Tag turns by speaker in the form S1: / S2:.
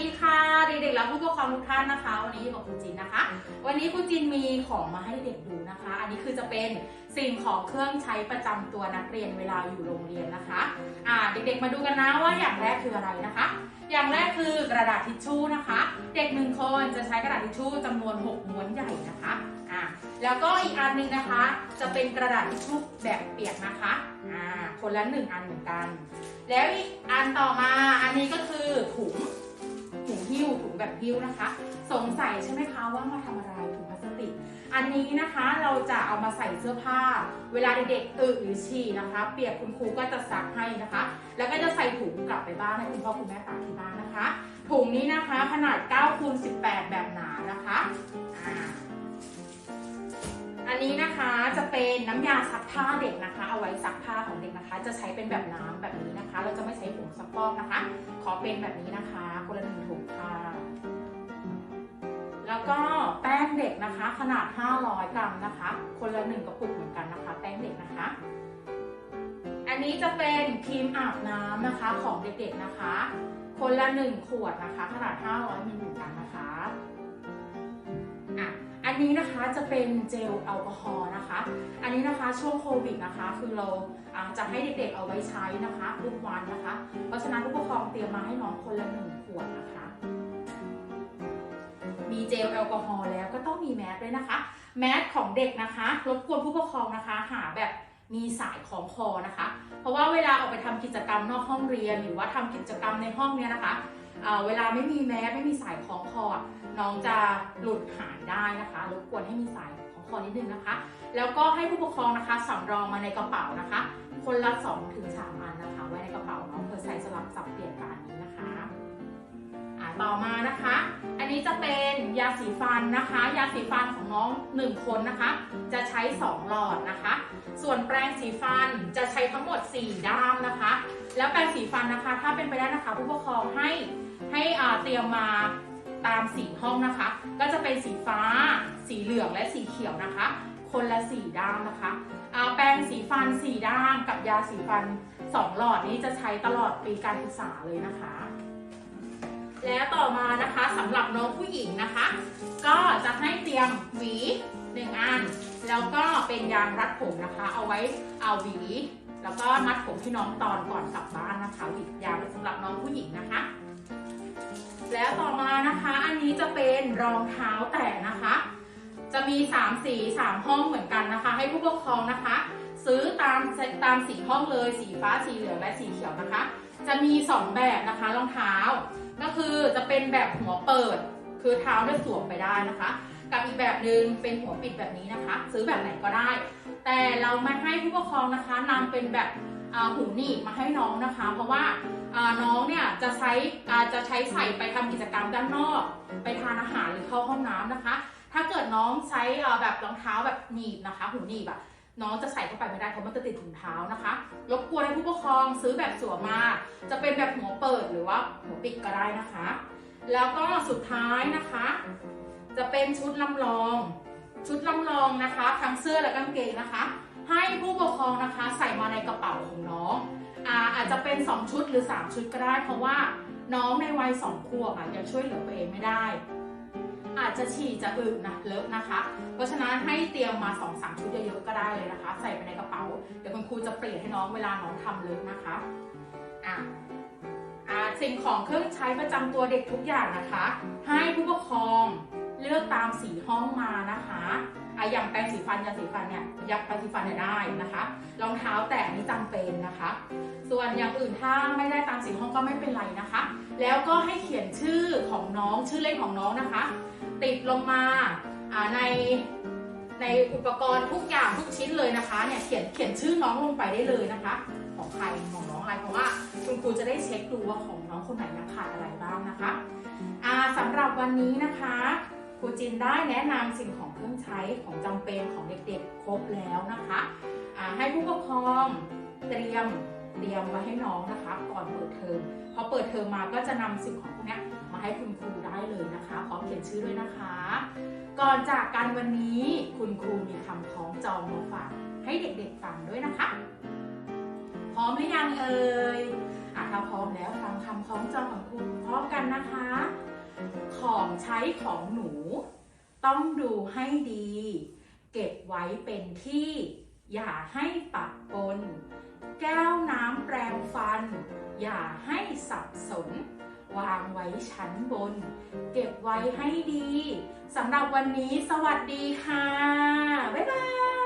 S1: ดีค่ะเด็กๆและผู้ปกครองทุกท่านนะคะ วันนี้อยู่กับคุณจินนะคะ วันนี้คุณจินมีของมาให้เด็กดูนะคะ อันนี้คือจะเป็นสิ่งของเครื่องใช้ประจำตัวนักเรียนเวลาอยู่โรงเรียนนะคะอ่าเด็กๆมาดูกันนะว่าอย่างแรกคืออะไรนะคะ อย่างแรกคือกระดาษทิชชู่นะคะ เด็กหนึ่งคนจะใช้กระดาษทิชชู่จำนวน 6 ม้วนใหญ่นะคะอ่าแล้วก็อีกอันหนึงนะคะ จะเป็นกระดาษทิชชู่แบบเปียกนะคะอ่าคนละหนึ่งอันเหมือนกัน แล้วอีกอันต่อมาอันนี้ก็คือถุง หิ้วถุงแบบหิ้วนะคะ สงสัยใช่ไหมคะว่ามาทำอะไรถุงพลาสติก อันนี้นะคะเราจะเอามาใส่เสื้อผ้า เวลาเด็กๆอึหรือฉี่นะคะ เปียกคุณครูก็จะซักให้นะคะ แล้วก็จะใส่ถุงกลับไปบ้านให้คุณพ่อคุณแม่ตากที่บ้านนะคะ ถุงนี้นะคะขนาด9คูณ18 แบบหนานะคะอันนี้นะคะจะเป็นน้ำยาซักผ้าเด็กนะคะ เอาไว้ซักผ้าของเด็กนะคะ จะใช้เป็นแบบน้ำแบบ เป็นแบบนี้นะคะคนละหนึ่งถุงค่ะ แล้วก็แป้งเด็กนะคะ ขนาด 500 กรัมนะคะ คนละหนึ่งกระปุกเหมือนกันนะคะ แป้งเด็กนะคะ อันนี้จะเป็นครีมอาบน้ำนะคะของเด็กๆนะคะ คนละหนึ่งขวดนะคะ ขนาด 500มิลลิลิตรกันนะคะอะอันนี้นะคะจะเป็นเจลแอลกอฮอล์นะคะ อันนี้นะคะช่วงโควิดนะคะ คือเราจะให้เด็กๆเอาไว้ใช้นะคะทุกวันนะคะะนั้นผู้ปกครองเตรียมมาให้น้องคนละหนึ่งขวดนะคะ มีเจลแอลกอฮอล์แล้วก็ต้องมีแมสด้วยนะคะ แมสของเด็กนะคะรบกวนผู้ปกครองนะคะ หาแบบมีสายของคอนะคะ เพราะว่าเวลาออกไปทำกิจกรรมนอกห้องเรียน หรือว่าทำกิจกรรมในห้องเนี้ยนะคะ เวลาไม่มีแมสไม่มีสายคล้องคอน้องจะหลุดหายได้นะคะรบกวนให้มีสายคล้องคอนิดนึงนะคะ แล้วก็ให้ผู้ปกครองนะคะสำรองมาในกระเป๋านะคะ คนละ2ถึงสามอันนะคะ ไว้ในกระเป๋าน้องเพื่อใส่สลับสับเปลี่ยนกันนี้นะคะอ่าต่อมานะคะ นนี้จะเป็นยาสีฟันนะคะ ยาสีฟันของน้อง 1 คนนะคะ จะใช้ 2 หลอดนะคะ ส่วนแปรงสีฟันจะใช้ทั้งหมด 4 ด้ามนะคะ แล้วแปรงสีฟันนะคะ ถ้าเป็นไปได้นะคะ ผู้ปกครองให้ให้อ่าเตรียมมาตามสีห้องนะคะ ก็จะเป็นสีฟ้า สีเหลืองและสีเขียวนะคะ คนละ4ด้ามนะคะอ่าแปรงสีฟัน4ด้ามกับยาสีฟัน 2 หลอดนี้จะใช้ตลอดปีการศึกษาเลยนะคะ แล้วต่อมานะคะสำหรับน้องผู้หญิงนะคะ ก็จะให้เตรียมหวีหนึ่งอัน แล้วก็เป็นยางรัดผมนะคะ เอาไว้เอาหวี แล้วก็มัดผมให้น้องตอนก่อนกลับบ้านนะคะหวียาวสำหรับน้องผู้หญิงนะคะ แล้วต่อมานะคะอันนี้จะเป็นรองเท้าแตะนะคะ จะมี 3 สี 3 ห้องเหมือนกันนะคะ ให้ผู้ปกครองนะคะ ซื้อตามตามสีห้องเลยสีฟ้าสีเหลืองและสีเขียวนะคะ จะมี 2 แบบนะคะรองเท้า แบบหัวเปิด คือเท้าเนี่ยสวมไปได้นะคะ กับอีกแบบหนึ่งเป็นหัวปิดแบบนี้นะคะ ซื้อแบบไหนก็ได้ แต่เราไม่ให้ผู้ปกครองนะคะนำเป็นแบบหูหนีบมาให้น้องนะคะ เพราะว่าน้องเนี่ยจะใช้จะใช้ใส่ไปทำกิจกรรมด้านนอก ไปทานอาหารหรือเข้าห้องน้ำนะคะ ถ้าเกิดน้องใช้แบบรองเท้าแบบหนีบนะคะ หูหนีบอะน้องจะใส่เข้าไปไม่ได้เพราะมันจะติดถุงเท้านะคะรบกวนให้ผู้ปกครองซื้อแบบสวมมา จะเป็นแบบหัวเปิดหรือว่าหัวปิดก็ได้นะคะ แล้วก็สุดท้ายนะคะ จะเป็นชุดลำลอง ชุดลำลองนะคะทั้งเสื้อและกางเกงนะคะ ให้ผู้ปกครองนะคะใส่มาในกระเป๋าของน้องอาอาจจะเป็น 2 ชุดหรือ 3 ชุดก็ได้ เพราะว่าน้องในวัย2ขวบอะยังช่วยเหลือตัวเองไม่ได้ อาจจะฉี่จะอึนะเลอะนะคะ เพราะฉะนั้นให้เตรียมมา2 3ชุดเยอะๆก็ได้เลยนะคะ ใส่ไปในกระเป๋า เดี๋ยวคุณครูจะเปลี่ยนให้น้องเวลาน้องทำเลอะนะคะอะ สิ่งของเครื่องใช้ประจำตัวเด็กทุกอย่างนะคะ ให้ผู้ปกครองเลือกตามสีห้องมานะคะอะอย่างแปรงสีฟันยาสีฟันเนี่ยยักแปรงสีฟันเนี่ยได้นะคะรองเท้าแตะนี่จำเป็นนะคะ ส่วนอย่างอื่นถ้าไม่ได้ตามสีห้องก็ไม่เป็นไรนะคะ แล้วก็ให้เขียนชื่อของน้องชื่อเล่นของน้องนะคะ ติดลงมาในในอุปกรณ์ทุกอย่างทุกชิ้นเลยนะคะเนี่ยเขียนเขียนชื่อน้องลงไปได้เลยนะคะ ของใครของน้องอะไรเพราะว่าคุณครูจะได้เช็คดูว่าของน้องคนไหนยังขาดอะไรบ้างนะคะอ่าสำหรับวันนี้นะคะครูจินได้แนะนำสิ่งของเครื่องใช้ของจำเป็นของเด็กๆ ครบแล้วนะคะอ่าให้ผู้ปกครองเตรียมเตรียมไว้ให้น้องนะคะ ก่อนเปิดเทอมพอเปิดเทอมมาก็จะนำสิ่งของพวกนี้มาให้คุณครูได้เลยนะคะพร้อมเขียนชื่อด้วยนะคะ ก่อนจากกันวันนี้คุณครูมีคำคล้องจองมาฝากให้เด็กๆฟังด้วยนะคะ มหรือยังเอ่ยอะถ้าพร้อมแล้วฟังคำคล้องจองของครูพร้อมกันนะคะ ของใช้ของหนู ต้องดูให้ดี เก็บไว้เป็นที่ อย่าให้ปะปน แก้วน้ำแปรงฟัน อย่าให้สับสนวางไว้ชั้นบน เก็บไว้ให้ดีสำหรับวันนี้สวัสดีค่ะ บ๊ายบาย